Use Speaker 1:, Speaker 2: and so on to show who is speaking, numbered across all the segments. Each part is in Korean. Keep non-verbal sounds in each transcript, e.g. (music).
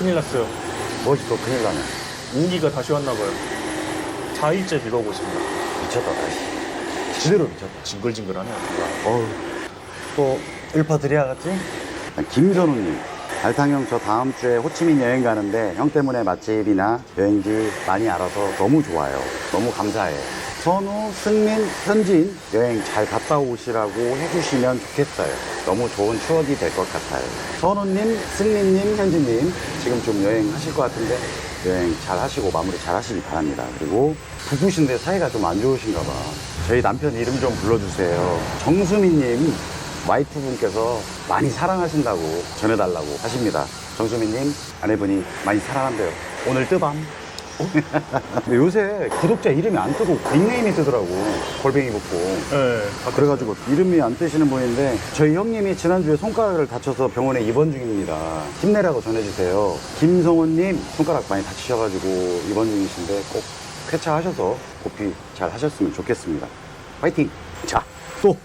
Speaker 1: 큰일 났어요.
Speaker 2: 뭐지 또 큰일 나네.
Speaker 1: 우기가 다시 왔나 봐요. 4일째 비가 오고 있습니다.
Speaker 2: 미쳤다 다시. 제대로 미쳤다.
Speaker 1: 징글징글하네요.
Speaker 2: 어우, 또 일파 드려야겠지? 김선우님, 알탕 형 저 다음 주에 호치민 여행 가는데 형 때문에 맛집이나 여행지 많이 알아서 너무 좋아요. 너무 감사해. 선우, 승민, 현진 여행 잘 갔다 오시라고 해주시면 좋겠어요. 너무 좋은 추억이 될 것 같아요. 선우님, 승민님, 현진님 지금 좀 여행 하실 것 같은데 여행 잘 하시고 마무리 잘 하시기 바랍니다. 그리고 부부신데 사이가 좀 안 좋으신가 봐. 저희 남편 이름 좀 불러주세요. 정수민님 와이프분께서 많이 사랑하신다고 전해달라고 하십니다. 정수민님 아내분이 많이 사랑한대요. 오늘 뜨밤. 근데 요새 구독자 이름이 안 뜨고 닉네임이 뜨더라고. 골뱅이 붙고.
Speaker 1: 네. 다
Speaker 2: 그래가지고 이름이 안 뜨시는 분인데 저희 형님이 지난주에 손가락을 다쳐서 병원에 입원 중입니다. 힘내라고 전해주세요. 김성훈님 손가락 많이 다치셔가지고 입원 중이신데 꼭 쾌차하셔서 고피 잘 하셨으면 좋겠습니다. 파이팅! 자, 또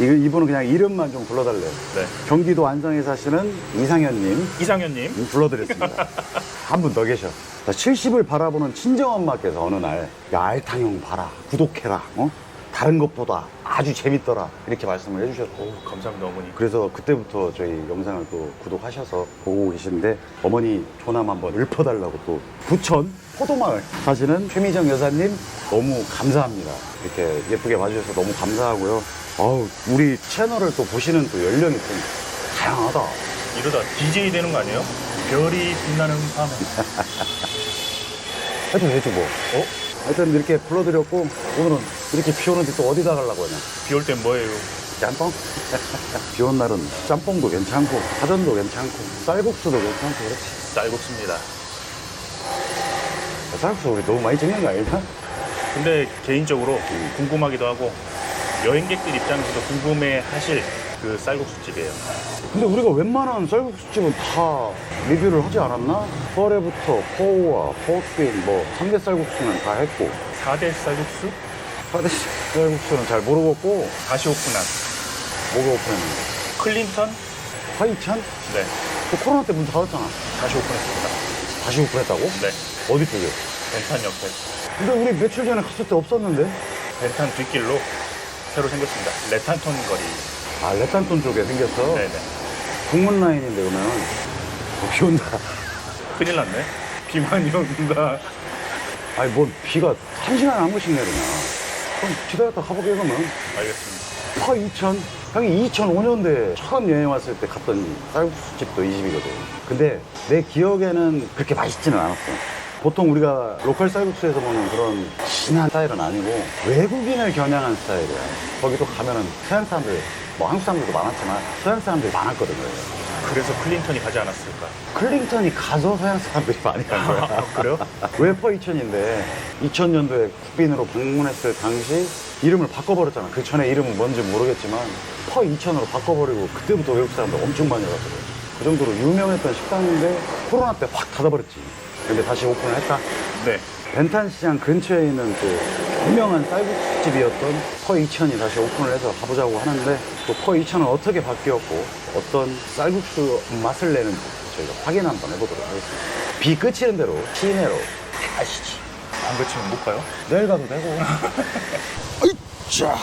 Speaker 2: 이분은 그냥 이름만 좀 불러달래요.
Speaker 1: 네.
Speaker 2: 경기도 안성에 사시는 이상현님
Speaker 1: 이상현님.
Speaker 2: 불러드렸습니다. (laughs) 한 분 더 계셔. 70을 바라보는 친정엄마께서 어느 날, 야, 알탕형 봐라. 구독해라. 어? 다른 것보다 아주 재밌더라. 이렇게 말씀을 해주셨고.
Speaker 1: 오, 감사합니다, 어머니.
Speaker 2: 그래서 그때부터 저희 영상을 또 구독하셔서 보고 계시는데 어머니 조남 한번 읊어달라고 또 부천 포도마을 사시는 최미정 여사님 너무 감사합니다. 이렇게 예쁘게 봐주셔서 너무 감사하고요. 아우, 우리 채널을 또 보시는 또 연령이 좀 다양하다.
Speaker 1: 이러다 DJ 되는 거 아니에요? 별이 빛나는 밤. (laughs)
Speaker 2: 해도 해주고. 어? 하여튼 이렇게 불러드렸고, 오늘은 이렇게 비 오는데 또 어디다 가려고 하냐.
Speaker 1: 비 올 땐 뭐예요?
Speaker 2: 짬뽕? (laughs) 비 온 날은 짬뽕도 괜찮고, 파전도 괜찮고, 쌀국수도 괜찮고, 그렇지.
Speaker 1: 쌀국수입니다.
Speaker 2: 쌀국수 우리 너무 많이 찍는 거 아닐까?
Speaker 1: 근데 개인적으로 궁금하기도 하고 여행객들 입장에서도 궁금해 하실 그 쌀국수집이에요.
Speaker 2: 근데 우리가 웬만한 쌀국수집은 다 리뷰를 하지 않았나? 펄에부터 포우와 포스빈, 뭐, 삼대 쌀국수는 다 했고,
Speaker 1: 4대 쌀국수?
Speaker 2: 쌀국수는 잘 모르겠고,
Speaker 1: 다시 오픈한
Speaker 2: 뭐가 오픈했는데?
Speaker 1: 클린턴?
Speaker 2: 화이찬?
Speaker 1: 네.
Speaker 2: 그 코로나 때 문 닫았잖아.
Speaker 1: 다시 오픈했습니다.
Speaker 2: 다시 오픈했다고?
Speaker 1: 네.
Speaker 2: 어디 쪽에?
Speaker 1: 벤탄 옆에.
Speaker 2: 근데 우리 며칠 전에 갔을 때 없었는데?
Speaker 1: 벤탄 뒷길로 새로 생겼습니다. 레탄톤 거리.
Speaker 2: 아, 레탄톤 쪽에 생겼어?
Speaker 1: 네네.
Speaker 2: 국문 라인인데, 그러면. 어, 비 온다.
Speaker 1: 큰일 났네. 비 많이 온다.
Speaker 2: 아니, 뭐, 비가 한 시간에 한 번씩 내리냐. 그럼 기다렸다 가보게, 그러면.
Speaker 1: 알겠습니다.
Speaker 2: 파 2000? 형이 2005년도에 처음 여행 왔을 때 갔던 쌀국수집도 이 집이거든. 근데 내 기억에는 그렇게 맛있지는 않았어. 보통 우리가 로컬 쌀국수에서 먹는 그런 진한 스타일은 아니고 외국인을 겨냥한 스타일이야. 거기도 가면은 서양 사람들, 뭐 한국 사람들도 많았지만 서양 사람들이 많았거든요.
Speaker 1: 그래서 클린턴이 가지 않았을까?
Speaker 2: 클링턴이 가서 서양 사람들이 많이 간 거야. (laughs)
Speaker 1: 아, 그래요?
Speaker 2: 웨퍼 2000인데 2000년도에 국빈으로 방문했을 당시 이름을 바꿔버렸잖아. 그 전에 이름은 뭔지 모르겠지만 퍼 2000으로 바꿔버리고 그때부터 외국 사람들 엄청 많이 왔거든. 그 정도로 유명했던 식당인데 코로나 때 확 닫아버렸지. 근데 다시 오픈을 했다.
Speaker 1: 네.
Speaker 2: 벤탄시장 근처에 있는 또 유명한 쌀국수집이었던 퍼 2000이 다시 오픈을 해서 가보자고 하는데 또퍼 2000은 어떻게 바뀌었고 어떤 쌀국수 맛을 내는지 저희가 확인 한번 해보도록 하겠습니다. 비 그치는 대로 시내로 가시지.
Speaker 1: 안 그치면 못 가요?
Speaker 2: 내일 가도 되고. (laughs) 자.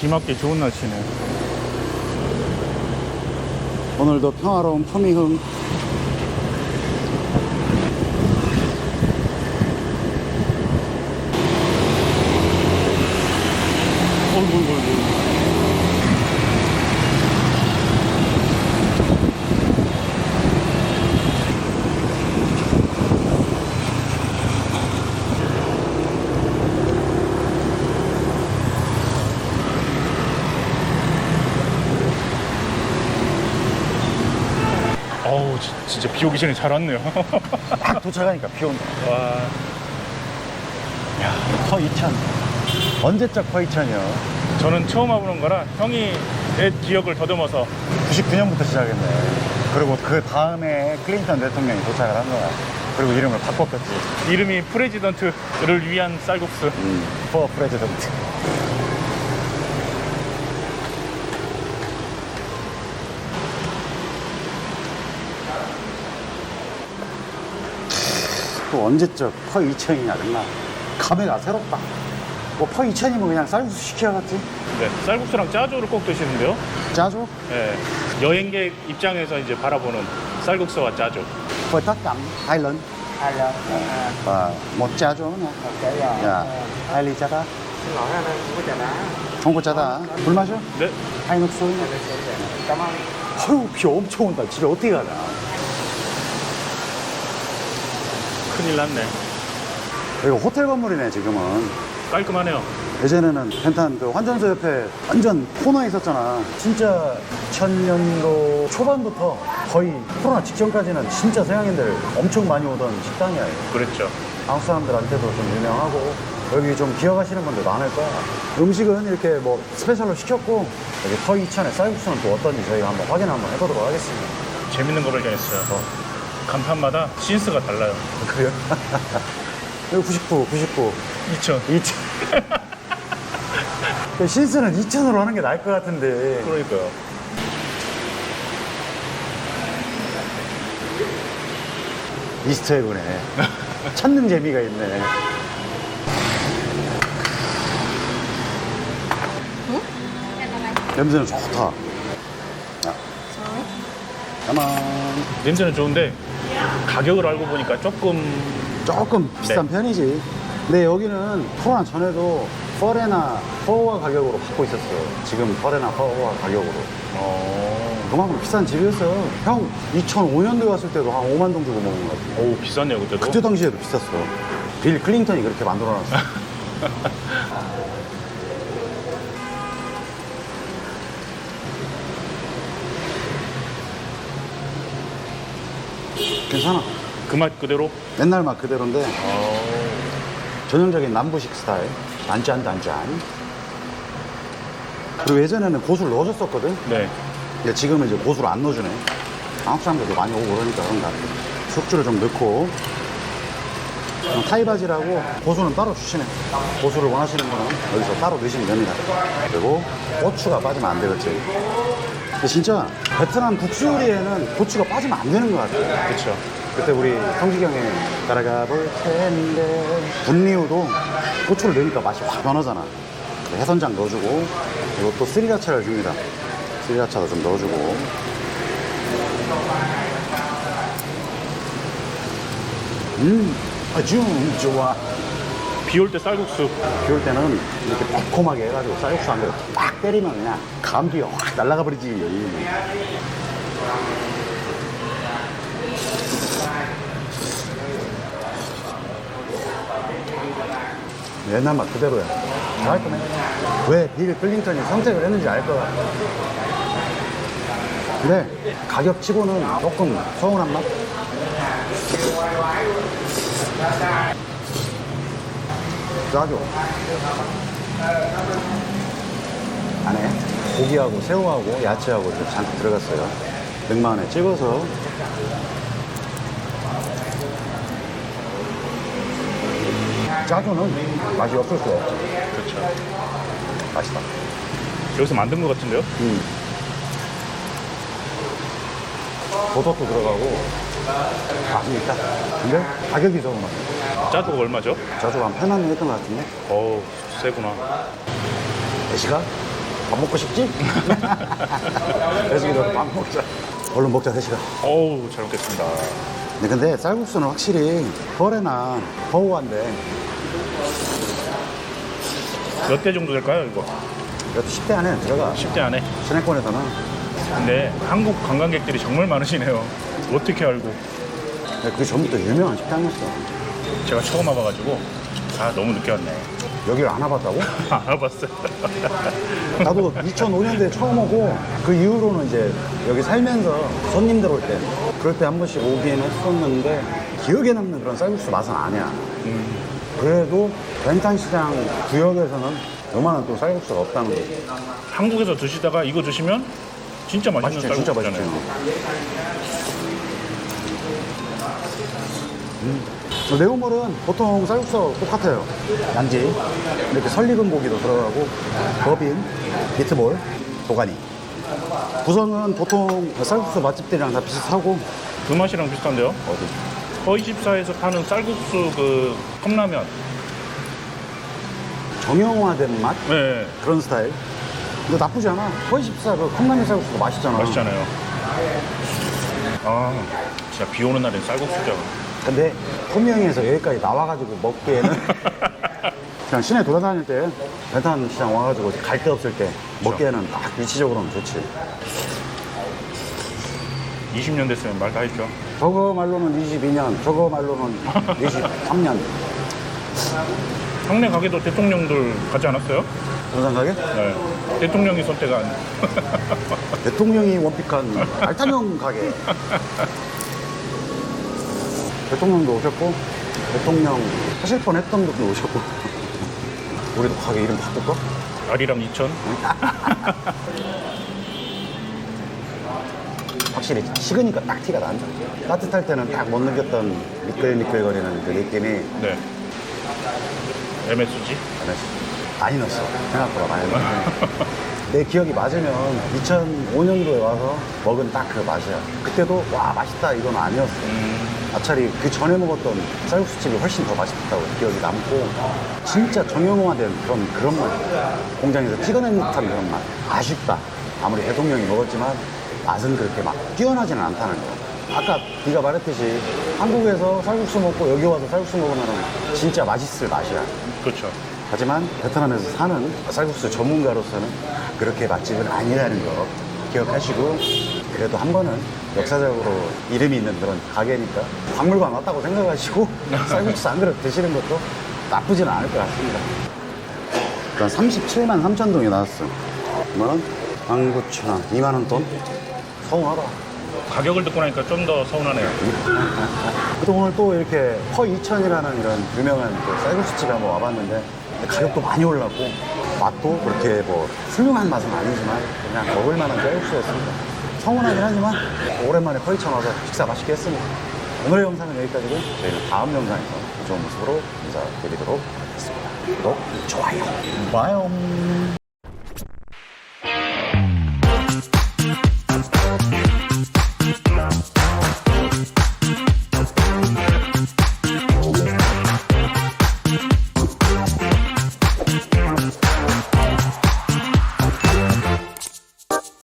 Speaker 1: 비 맞기 좋은 날씨네.
Speaker 2: 오늘도 평화로운 품위흥.
Speaker 1: 어이구, 어이구, 어이구. 어우, 지- 진짜 비 오기 전에 잘 왔네요. (laughs)
Speaker 2: 딱 도착하니까 비 온다.
Speaker 1: 와,
Speaker 2: 야, 퍼 2000. 언제적 퍼 2000이요?
Speaker 1: 저는 처음 와보는 거라 형이 내 기억을 더듬어서
Speaker 2: 99년부터 시작했네. 그리고 그 다음에 클린턴 대통령이 도착을 한 거야. 그리고 이름을 바꿨겠지.
Speaker 1: 이름이 프레지던트를 위한 쌀국수.
Speaker 2: 음, 포 프레지던트. 또 언제적 퍼 2천이냐 정말 감회가 새롭다 뭐퍼 2천이면 그냥 쌀국수 시켜야겠지
Speaker 1: 네, 쌀국수랑 짜조를 꼭 드시는데요.
Speaker 2: 짜조?
Speaker 1: 네, 여행객 입장에서 이제 바라보는 쌀국수와 짜조.
Speaker 2: Lần và một cha cho nha
Speaker 3: ok rồi
Speaker 2: dạ hai ly cha đá
Speaker 3: xin lỗi anh ơi không có trà đá
Speaker 2: không có cha đá 물 마셔?
Speaker 1: 네,
Speaker 3: cảm ơn
Speaker 2: 아유 비 엄청 온다 집에 어떻게 가냐
Speaker 1: 큰일 났네.
Speaker 2: 여기 호텔 건물이네 지금은
Speaker 1: 깔끔하네요.
Speaker 2: 예전에는 펜탄 그 환전소 옆에 완전 코너에 있었잖아. 진짜 2000년도 초반부터 거의 코로나 직전까지는 진짜 서양인들 엄청 많이 오던 식당이야. 이거.
Speaker 1: 그랬죠.
Speaker 2: 한국 사람들한테도 좀 유명하고 여기 좀 기억하시는 분들 많을 거야. 음식은 이렇게 뭐 스페셜로 시켰고 여기 퍼 2천에 쌀국수는 또 어떤지 저희가 한번 확인 한번 해보도록 하겠습니다.
Speaker 1: 재밌는 거 발견했어요. 간판마다 신스가 달라요.
Speaker 2: 그래요? 여기 99, 99,
Speaker 1: 2000.
Speaker 2: 2천. 신스는 2천으로 하는 게 나을 것 같은데.
Speaker 1: 그러니까요.
Speaker 2: 이스터에그네. 찾는 재미가 있네. 냄새는 좋다. 자, 가만.
Speaker 1: 냄새는 좋은데 가격을 알고 보니까 조금
Speaker 2: 조금 비싼
Speaker 1: 네.
Speaker 2: 편이지. 근데 여기는 코로나 전에도 퍼레나 퍼와 가격으로 받고 있었어. 지금 퍼레나 퍼와 가격으로.
Speaker 1: 어...
Speaker 2: 그만큼 비싼 집이었어. 형, 2005년도에 왔을 때도 한 5만 동 주고 먹은 것 같아.
Speaker 1: 오 비쌌네요 그때도.
Speaker 2: 그때 당시에도 비쌌어. 빌 클린턴이 그렇게 만들어놨어. (laughs) 괜찮아.
Speaker 1: 그 맛 그대로.
Speaker 2: 옛날 맛 그대로인데
Speaker 1: 어...
Speaker 2: 전형적인 남부식 스타일. 단짠 단짠. 그리고 예전에는 고수를 넣어줬었거든.
Speaker 1: 네.
Speaker 2: 근데 지금은 이제 고수를 안 넣어주네. 한국 사람들도 많이 오고 그러니까 그런 것 같아. 숙주를 좀 넣고. 타이바지라고 고수는 따로 주시네. 고수를 원하시는 분은 여기서 따로 넣으시면 됩니다. 그리고 고추가 빠지면 안 되겠지. 근데 진짜 베트남 국수 요리에는 고추가 빠지면 안 되는 것 같아.
Speaker 1: 그렇죠.
Speaker 2: 그때 우리 성시경의 따라가 볼 텐데. 분리우도 고추를 넣으니까 맛이 확 변하잖아. 그래서 해선장 넣어주고 그리고 또 스리라차를 줍니다. 스리라차도 좀 넣어주고. 음 아주 좋아
Speaker 1: 비 올 때 쌀국수.
Speaker 2: 비올 때는 이렇게 매콤하게 해가지고 쌀국수 한 그릇 딱 때리면 그냥 감기가 확 날아가 버리지 옛날 맛 그대로야 잘할 거네 왜 빌 클린턴이 선택을 했는지 알 거야 근데 가격 치고는 조금 서운한 맛? 짜죠 안에 고기하고 새우하고 야채하고 이렇게 잔뜩 들어갔어요 100만 원에 찍어서 짜조는 맛이 없을 수가 없죠
Speaker 1: 그렇죠.
Speaker 2: 맛있다
Speaker 1: 여기서 만든 것 같은데요?
Speaker 2: 음. 버섯도 들어가고 맛이 있다 근데 가격이 조금
Speaker 1: 짜조가 얼마죠?
Speaker 2: 짜조가 한 8만 원 했던 것 같은데
Speaker 1: 어우 세구나.
Speaker 2: 대시가 밥 먹고 싶지? (laughs) 대식이 너밥 먹자 얼른 먹자 대시가
Speaker 1: 어우 잘 먹겠습니다.
Speaker 2: 네, 근데 쌀국수는 확실히 펄에나 허우한데
Speaker 1: 몇 대 정도 될까요 이거?
Speaker 2: 그래도 10대 안에 들어가
Speaker 1: 10대 안에.
Speaker 2: 시내권에서는
Speaker 1: 근데 한국 관광객들이 정말 많으시네요. 어떻게 알고?
Speaker 2: 그게 전부터 유명한 식당이었어
Speaker 1: 제가 처음 와봐가지고 아 너무 늦게 왔네.
Speaker 2: 여기를 안 와봤다고? (laughs)
Speaker 1: 안 와봤어요. (laughs)
Speaker 2: 나도 2005년도에 처음 오고 그 이후로는 이제 여기 살면서 손님들 올 때 그럴 때 한 번씩 오긴 했었는데 기억에 남는 그런 쌀국수 맛은 아니야 그래도 벤탄시장 구역에서는 요만한 또 쌀국수가 없다는 거지
Speaker 1: 한국에서 드시다가 이거 드시면 진짜 맛있는
Speaker 2: 맛있지 진짜 맛있지
Speaker 1: 쌀국수잖아요.
Speaker 2: 음. 내용물은 보통 쌀국수 똑같아요 양지 이렇게 설익은 고기도 들어가고 버빈, 미트볼, 도가니 구성은 보통 쌀국수 맛집들이랑 다 비슷하고
Speaker 1: 그 맛이랑 비슷한데요?
Speaker 2: 어디?
Speaker 1: 허이집사에서 파는 쌀국수 그 컵라면.
Speaker 2: 정형화된 맛?
Speaker 1: 네,
Speaker 2: 그런 스타일. 근데 나쁘지 않아. 거의 14, 그 컵라면 쌀국수도 맛있잖아.
Speaker 1: 맛있잖아요. 아, 진짜 비 오는 날엔 쌀국수죠.
Speaker 2: 근데 포명에서 여기까지 나와가지고 먹기에는 (laughs) 그냥 시내 돌아다닐 때 배탄 시장 와가지고 갈 데 없을 때 먹기에는 딱 위치적으로는 좋지.
Speaker 1: 20년 됐으면 말 다 했죠.
Speaker 2: 저거 말로는 22년, 저거 말로는 (laughs) 23년.
Speaker 1: 형네 가게도 대통령들 가지 않았어요?
Speaker 2: 부산 가게?
Speaker 1: 네. 대통령이 선택한. (laughs)
Speaker 2: 대통령이 원픽한 알타명 가게. 대통령도 오셨고, 대통령 하실 뻔 했던 분도 오셨고. 우리도 가게 이름 바꿀까?
Speaker 1: 아리랑 이천. (laughs)
Speaker 2: 확실히 식으니까 딱 티가 난다. 따뜻할 때는 딱 못 느꼈던 미끌미끌거리는 그 느낌이
Speaker 1: 네. MSG.
Speaker 2: 많이 넣었어. 생각보다 많이 넣었어. 내 기억이 맞으면 2005년도에 와서 먹은 딱 그 맛이야. 그때도 와 맛있다 이건 아니었어. 아차리 그 전에 먹었던 쌀국수집이 훨씬 더 맛있다고 기억이 남고 진짜 정형화된 그런 그런 맛. 공장에서 찍어낸 듯한 그런 맛. 아쉽다. 아무리 대통령이 먹었지만 맛은 그렇게 막 뛰어나지는 않다는 거. 아까 네가 말했듯이 한국에서 쌀국수 먹고 여기 와서 쌀국수 먹으면 진짜 맛있을 맛이야.
Speaker 1: 그렇죠.
Speaker 2: 하지만 베트남에서 사는 쌀국수 전문가로서는 그렇게 맛집은 아니라는 거 기억하시고 그래도 한 번은 역사적으로 이름이 있는 그런 가게니까 박물관 왔다고 생각하시고 (laughs) 쌀국수 한 그릇 드시는 것도 나쁘지는 않을 것 같습니다. 일단 37만 3천 동이 나왔어. 2만원? 19,000원. 2만 원 돈? 서운하다.
Speaker 1: 가격을 듣고 나니까 좀 더 서운하네요. (laughs)
Speaker 2: 그래도 오늘 또 이렇게 퍼 2천이라는 이런 유명한 그 쌀국수집에 한번 와봤는데 가격도 많이 올랐고 맛도 그렇게 뭐 훌륭한 맛은 아니지만 그냥 먹을 만한 쌀국수였습니다. 서운하긴 하지만 오랜만에 퍼 2천 와서 식사 맛있게 했습니다. 오늘의 영상은 여기까지고 저희는 다음 영상에서 더 좋은 모습으로 인사드리도록 하겠습니다. 구독, 좋아요. 봐요.